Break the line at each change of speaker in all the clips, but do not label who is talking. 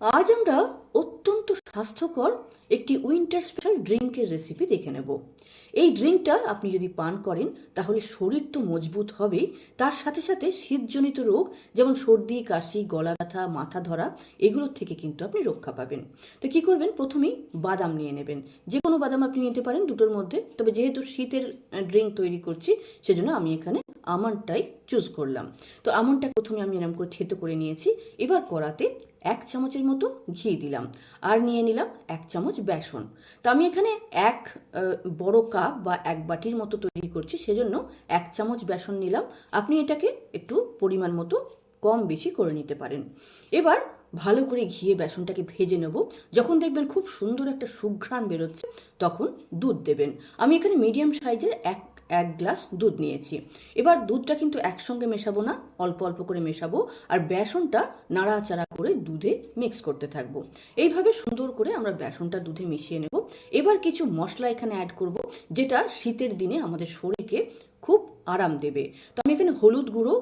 আজ আমরা অত্যন্ত স্বাস্থ্যকর একটি উইন্টার স্পেশাল ড্রিঙ্কের রেসিপি দেখে নেব। এই ড্রিঙ্কটা আপনি যদি পান করেন, তাহলে শরীর তো মজবুত হবেই তার সাথে সাথে শীতজনিত রোগ, যেমন সর্দি, কাশি, গলা ব্যথা, মাথা ধরা, এগুলোর থেকে কিন্তু আপনি রক্ষা পাবেন। তো কি করবেন? প্রথমেই বাদাম নিয়ে নেবেন। যে কোনো বাদাম আপনি নিতে পারেন দুটোর মধ্যে। তবে যেহেতু শীতের ড্রিঙ্ক তৈরি করছি, সেজন্য আমি এখানে আমন্ডটাই চুজ করলাম। তো আমন্ডটা প্রথমে আমি এরম করে থেতো করে নিয়েছি, এবার কড়াতে এক চামচের মতো ঘি দিলাম আর নিয়ে নিলাম এক চামচ বেসন। তো আমি এখানে এক বড় কাপ বা এক বাটির মতো তৈরি করছি, সেজন্য এক চামচ বেসন নিলাম। আপনি এটাকে একটু পরিমাণ মতো কম বেশি করে নিতে পারেন। এবার ভালো করে ঘিয়ে বেসনটাকে ভেজে নেব। যখন দেখবেন খুব সুন্দর একটা সুঘ্রাণ বেরোচ্ছে, তখন দুধ দেবেন। আমি এখানে মিডিয়াম সাইজের এক এক গ্লাস দুধ নিয়েছি। এবার দুধটা কিন্তু একসঙ্গে মেশাবো না, অল্প অল্প করে মেশাবো আর বেসনটা নাড়াচাড়া করে দুধে মিক্স করতে থাকব। এইভাবে সুন্দর করে আমরা বেসনটা দুধে মিশিয়ে নেব। এবার কিছু মশলা এখানে অ্যাড করব, যেটা শীতের দিনে আমাদের শরীরকে খুব আরাম দেবে। তো হলুদ গুঁড়ো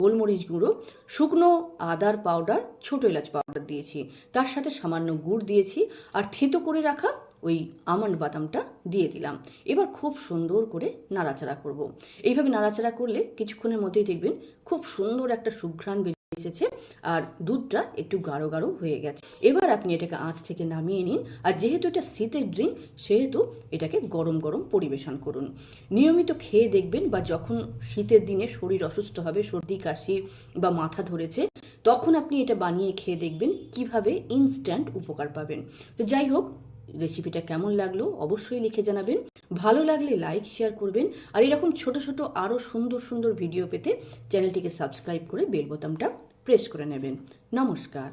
গোলমরিচ গুঁড়ো, শুকনো আদার পাউডার, ছোট এলাচ পাউডার দিয়েছি তার সাথে সামান্য গুড় দিয়েছি আর থেতো করে রাখা ওই আমন্ড বাদামটা দিয়ে দিলাম এবার খুব সুন্দর করে নাড়াচাড়া করব। এইভাবে নাড়াচাড়া করলে কিছুক্ষণের মধ্যেই দেখবেন খুব সুন্দর একটা সুঘ্রাণ এসেছে, আর দুধটা একটু গাঢ় গাঢ় হয়ে গেছে। এবার আপনি এটাকে আঁচ থেকে নামিয়ে নিন, আর যেহেতু এটা শীতের ড্রিঙ্ক সেহেতু এটাকে গরম গরম পরিবেশন করুন। নিয়মিত খেয়ে দেখবেন বা যখন শীতের দিনে শরীর অসুস্থ হবে, সর্দি, কাশি বা মাথা ধরেছে তখন আপনি এটা বানিয়ে খেয়ে দেখবেন কীভাবে ইনস্ট্যান্ট উপকার পাবেন। তো যাই হোক রেসিপিটা কেমন লাগল অবশ্যই লিখে জানাবেন। ভালো লাগলে লাইক শেয়ার করবেন। আর এরকম ছোট ছোট আরও সুন্দর সুন্দর ভিডিও পেতে চ্যানেলটিকে সাবস্ক্রাইব করে বেল বোতামটা প্রেস করে নেবেন। নমস্কার।